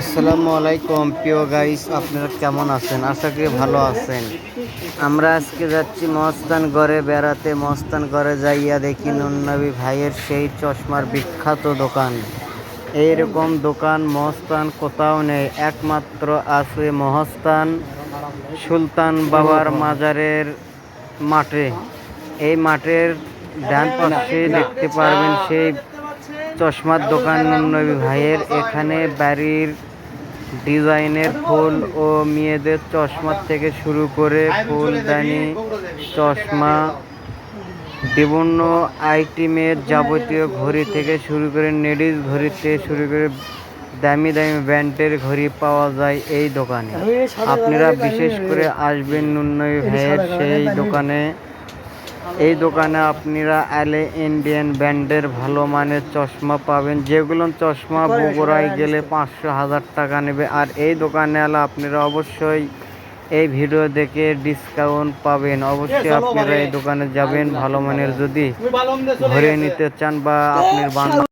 আসসালামু আলাইকুম। প্রিয় গাইস আপনারা কেমন আছেন? আশা করি ভালো আছেন। আমরা আজকে যাচ্ছি মহস্তানগড়ে বেড়াতে। মহস্তানগড়ে যাইয়া দেখি নুননবী ভাইয়ের সেই চশমার বিখ্যাত দোকান। এইরকম দোকান মহস্তান কোথাও নেই। একমাত্র আছে মহস্তান সুলতান বাবার মাজারের মাঠে। এই মাঠের ডান পাশে দেখতে পারবেন সেই চশমার দোকান ভাইয়ের। এখানে বাড়ির ডিজাইনের ফুল ও মেয়েদের চশমার থেকে শুরু করে ফুলদানি, চশমা, বিভিন্ন আইটেমের যাবতীয় ঘড়ি থেকে শুরু করে নেডিস ঘড়ি থেকে শুরু করে দামি দামি ব্র্যান্ডের ঘড়ি পাওয়া যায় এই দোকানে। আপনারা বিশেষ করে আসবেন নুন্নবী ভাইয়ের সেই দোকানে। এই দোকানে আপনারা আলে ইন্ডিয়ান ব্র্যান্ডের ভালো মানের চশমা পাবেন। যেগুলো চশমা বগুড়ায় গেলে পাঁচশো হাজার টাকা নেবে। আর এই দোকানে এলে আপনারা অবশ্যই এই ভিডিও দেখে ডিসকাউন্ট পাবেন। অবশ্যই আপনারা এই দোকানে যাবেন ভালো মানের যদি ঘুরে নিতে চান বা আপনার বান্ধব